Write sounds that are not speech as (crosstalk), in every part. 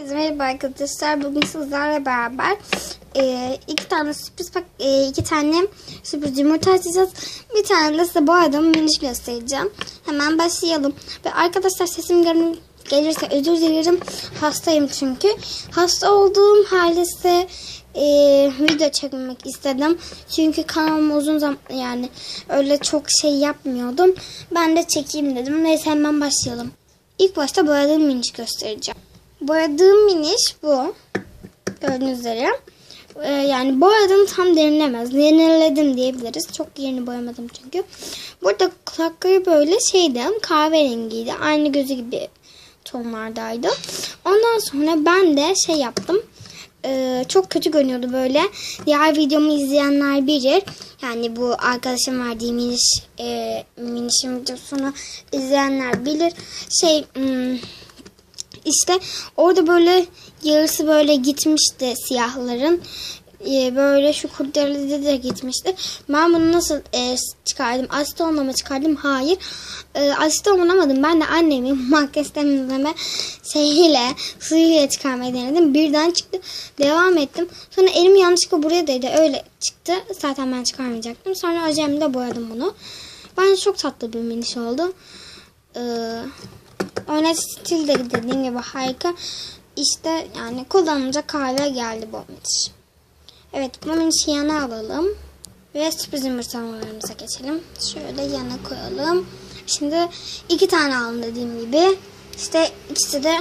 Herkese merhaba arkadaşlar. Bugün sizlerle beraber e, iki tane sürpriz pak e, iki tane sürpriz yumurta açacağız. Bir tane de size bu adamı miniş göstereceğim. Hemen başlayalım. Ve arkadaşlar sesim gel gelirse özür dilerim. Hastayım çünkü. Hasta olduğum halde size e, video çekmek istedim. Çünkü kanalım uzun zaman yani öyle çok şey yapmıyordum. Ben de çekeyim dedim. Neyse hemen başlayalım. İlk başta boyadığım miniş göstereceğim. Boyadığım miniş bu. Gördüğünüz üzere. Ee, yani boyadım tam denilemez. Yeniledim diyebiliriz. Çok yeni boyamadım çünkü. Burada kulakları böyle şeydi kahverengiydi. Aynı gözü gibi tonlardaydı. Ondan sonra ben de şey yaptım. Ee, çok kötü görünüyordu böyle. Diğer videomu izleyenler bilir. Yani bu arkadaşım verdiği miniş e, minişin videosunu izleyenler bilir. Şey hmm, işte orada böyle yarısı böyle gitmişti siyahların. Ee, böyle şu kurdelede de gitmişti. Ben bunu nasıl e, çıkardım? Asit olmama çıkardım. Hayır. E, asit olmadım. Ben de annemin (laughs) makyajlarımı şeyiyle suyuyla çıkarmayı denedim. Birden çıktı. Devam ettim. Sonra elim yanlışlıkla buraya değdi. Öyle çıktı. Zaten ben çıkarmayacaktım. Sonra acemle boyadım bunu. Bence çok tatlı bir miniş oldu. Eee Oynat stil de dediğim gibi harika. İşte yani kullanılacak hale geldi bu miniş. Evet bu minişi yana alalım. Ve sürpriz yumurtalarımıza geçelim. Şöyle yana koyalım. Şimdi iki tane aldım dediğim gibi. İşte ikisi de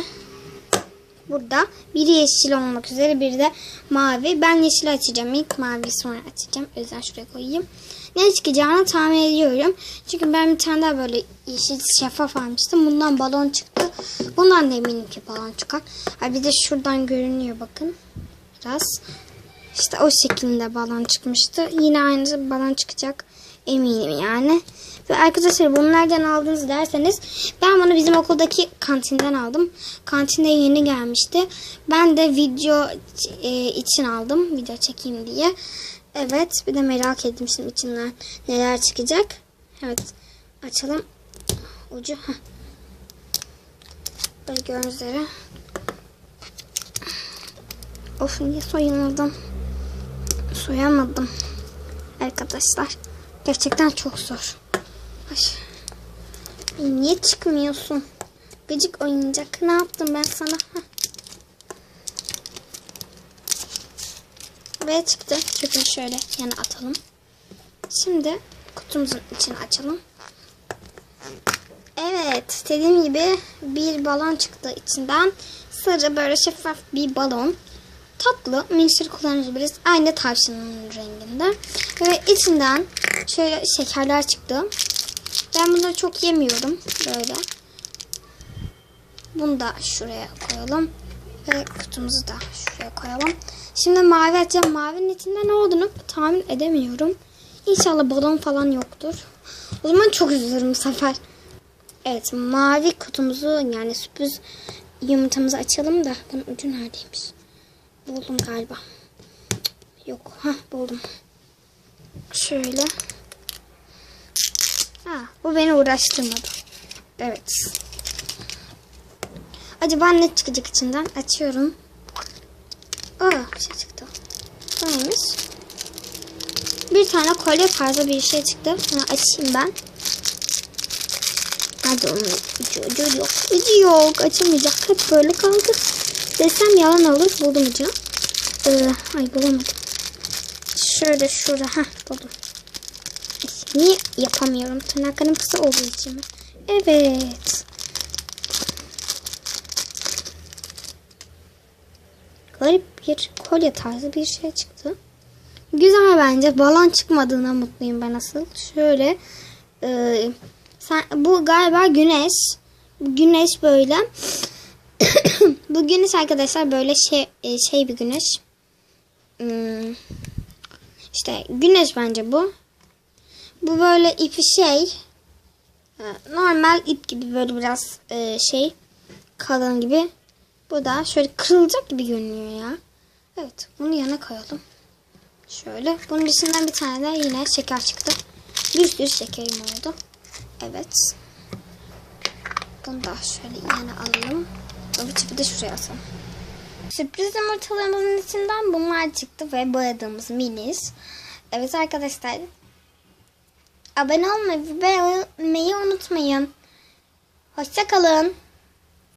burada. Biri yeşil olmak üzere biri de mavi. Ben yeşil açacağım ilk mavi sonra açacağım. O yüzden şuraya koyayım. Ne çıkacağını tahmin ediyorum. Çünkü ben bir tane daha böyle yeşil şeffaf almıştım. Bundan balon çıktı. Bundan da eminim ki balon çıkar. Ha bir de şuradan görünüyor bakın. Biraz. İşte o şekilde balon çıkmıştı. Yine aynı balon çıkacak. Eminim yani. Ve arkadaşlar bunu nereden aldınız derseniz ben bunu bizim okuldaki kantinden aldım. Kantinde yeni gelmişti. Ben de video e, için aldım. Video çekeyim diye. Evet bir de merak etmiştim içinden neler çıkacak. Evet açalım. Ucu. Böyle gördüğünüz. Of niye soyunmadım. Soyamadım. Arkadaşlar. Gerçekten çok zor. Niye çıkmıyorsun? Gıcık oyuncak. Ne yaptım ben sana? Heh. Ve çıktı. Çöpünü şöyle yana atalım. Şimdi kutumuzun içini açalım. Evet. Dediğim gibi bir balon çıktı içinden. Sarı böyle şeffaf bir balon. Tatlı. Minişleri kullanabiliriz. Aynı tavşanın renginde. Ve içinden şöyle şekerler çıktı. Ben bunları çok yemiyorum. Böyle. Bunu da şuraya koyalım. Ve kutumuzu da şuraya koyalım. Şimdi mavi açacağım. Mavinin içinde ne olduğunu tahmin edemiyorum. İnşallah balon falan yoktur. O zaman çok üzülürüm bu sefer. Evet mavi kutumuzu yani sürpriz yumurtamızı açalım da bunun ucu neredeymiş? Buldum galiba. Yok. ha buldum. Şöyle. Ha, bu beni uğraştırmadı. Evet. Acaba ne çıkacak içinden? Açıyorum. Aa bir şey çıktı. Neymiş? Bir tane kolye tarzı bir şey çıktı. Bunu açayım ben. Hadi onun ucu, ucu yok. Ucu yok. Açılmayacak. Hep böyle kaldı. Desem yalan olur. Buldum ucu. Ee, ay bulamadım. Şöyle şurada. Heh buldum. Niye yapamıyorum? Tırnaklarım kısa olduğu için mi? Evet. Garip bir kolye tarzı bir şey çıktı. Güzel bence. Balon çıkmadığına mutluyum ben asıl. Şöyle. E, sen, bu galiba güneş. Güneş böyle. (coughs) bu güneş arkadaşlar böyle şey e, şey bir güneş. Hmm, işte güneş bence bu. Bu böyle ipi şey. Normal ip gibi böyle biraz e, şey kalın gibi. Bu da şöyle kırılacak gibi görünüyor ya. Evet bunu yana koyalım. Şöyle. Bunun içinden bir tane de yine şeker çıktı. Bir sürü şekerim oldu. Evet. Bunu da şöyle yana alalım. Bu çipi de şuraya atalım. Sürpriz yumurtalarımızın içinden bunlar çıktı ve boyadığımız minis. Evet arkadaşlar. Abone olmayı ve beğenmeyi unutmayın. Hoşçakalın.